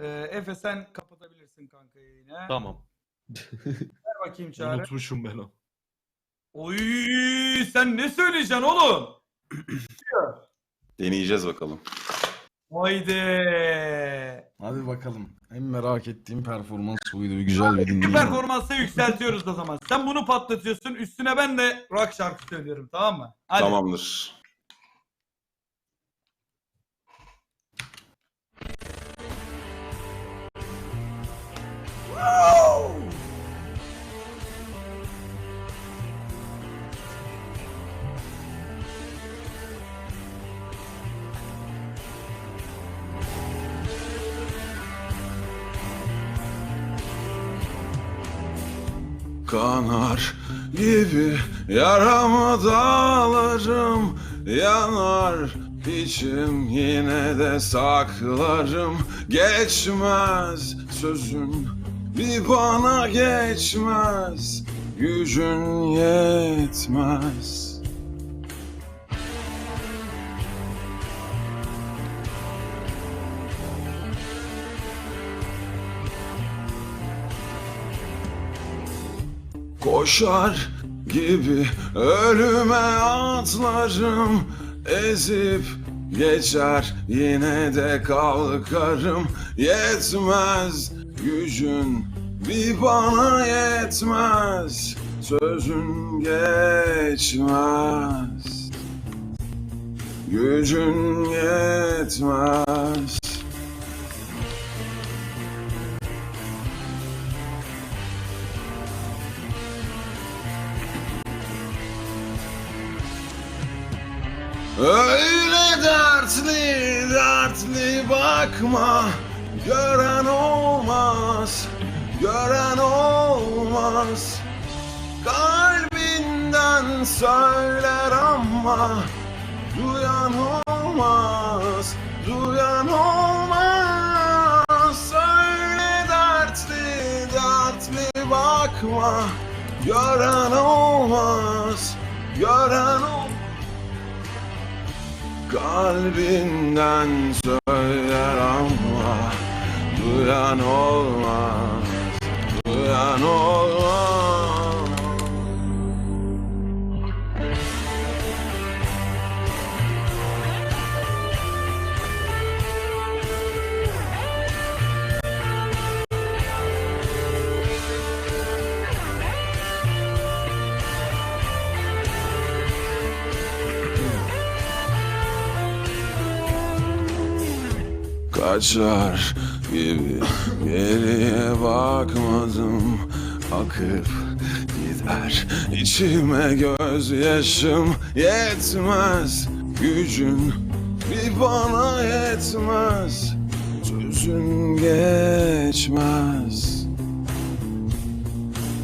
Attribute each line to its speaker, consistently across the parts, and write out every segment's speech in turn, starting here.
Speaker 1: Ee, Efe sen kapatabilirsin kanka yayını.
Speaker 2: Tamam.
Speaker 1: Ver bakayım çağrı.
Speaker 2: Unutmuşum ben o.
Speaker 1: Oy sen ne söyleyeceksin oğlum?
Speaker 3: Deneyeceğiz bakalım.
Speaker 1: Haydi.
Speaker 4: Hadi bakalım. En merak ettiğim performans buydu. Güzel bir dinleyelim.
Speaker 1: performansı yükseltiyoruz o zaman. Sen bunu patlatıyorsun. Üstüne ben de rock şarkı söylüyorum tamam mı? Hadi.
Speaker 3: Tamamdır. Kanar gibi yaramı dağlarım Yanar. İçim yine de saklarım. Geçmez sözün bir bana geçmez. Gücün yetmez Koşar gibi ölüme atlarım Ezip geçer yine de kalkarım. Yetmez gücün bir bana yetmez Sözün geçmez. Gücün yetmez Öyle dertli dertli bakma. Gören olmaz Gören olmaz. Kalbinden söyler ama Duyan olmaz Duyan olmaz. Söyle dertli dertli bakma. Gören olmaz Gören olmaz Kalbinden söyler ama Duyan olmaz Duyan olmaz Kaçar gibi geriye bakmadım Akıp gider. İçime gözyaşım Yetmez gücün bir bana yetmez Sözün geçmez.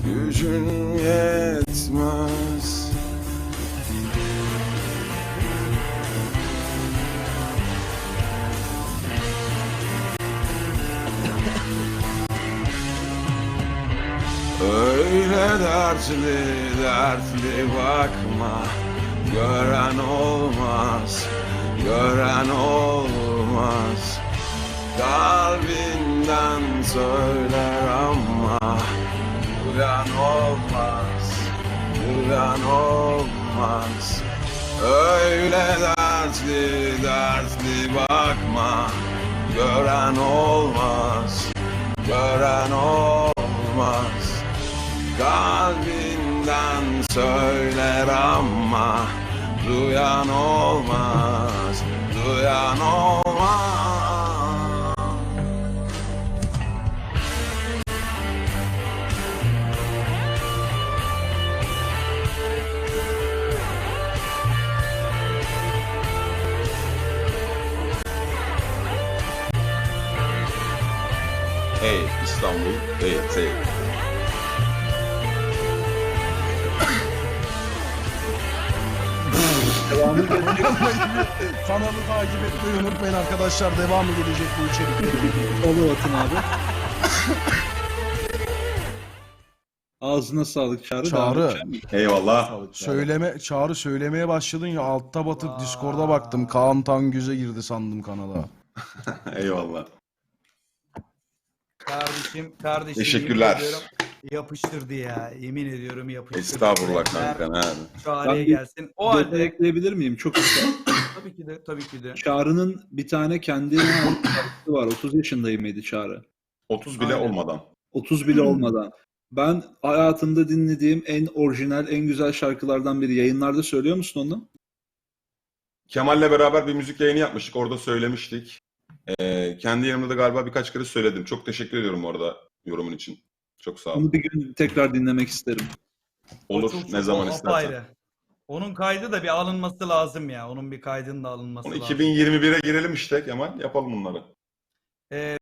Speaker 3: Gücün yetmez dertli dertli bakma. Gören olmaz Gören olmaz. Kalbinden söyler ama. Duyan olmaz Duyan olmaz. Öyle dertli dertli bakma. Gören olmaz Gören olmaz Kalbinden söyler ama Duyan olmaz Duyan olmaz Hey İstanbul, hey hey.
Speaker 4: Kanalı takip etmeyi unutmayın arkadaşlar. Devamı gelecek bu içeriklerin.
Speaker 5: Follow atın abi. Ağzına sağlık Çağrı.
Speaker 4: Çağrı.
Speaker 3: Eyvallah.
Speaker 4: Söyleme, Çağrı söylemeye başladın ya altta batıp Discord'a baktım. Kaan Tangüz'e girdi sandım kanala.
Speaker 3: Eyvallah.
Speaker 1: Kardeşim, kardeşim.
Speaker 6: Teşekkürler.
Speaker 1: Yapıştırdı ya. Yemin ediyorum yapıştırdı.
Speaker 6: Estağfurullah kanka. Ne?
Speaker 2: Ben bir-
Speaker 1: gelsin. O halde
Speaker 2: ekleyebilir miyim? Çok kısa.
Speaker 1: tabii ki de tabii ki de.
Speaker 2: Çağrı'nın bir tane kendine ait şarkısı var. 30 yaşındayım mıydı Çağrı?
Speaker 6: 30 bile
Speaker 1: Aynen.
Speaker 6: olmadan.
Speaker 2: 30 bile olmadan. Ben hayatımda dinlediğim en orijinal, en güzel şarkılardan biri. Yayınlarda söylüyor musun onu?
Speaker 6: Kemal'le beraber bir müzik yayını yapmıştık. Orada söylemiştik. Ee, kendi yerimde de galiba birkaç kere söyledim. Çok teşekkür ediyorum bu arada yorumun için. Çok sağ ol.
Speaker 2: Onu bir gün tekrar dinlemek isterim.
Speaker 6: Olur
Speaker 1: çok-
Speaker 6: ne
Speaker 1: çok
Speaker 6: zaman
Speaker 1: o
Speaker 6: istersen.
Speaker 1: apayrı. Onun kaydı da bir alınması lazım ya. Onun bir kaydının da alınması
Speaker 6: Onu
Speaker 1: lazım.
Speaker 6: 2021'e girelim işte Kemal. Yapalım bunları.
Speaker 1: Ee,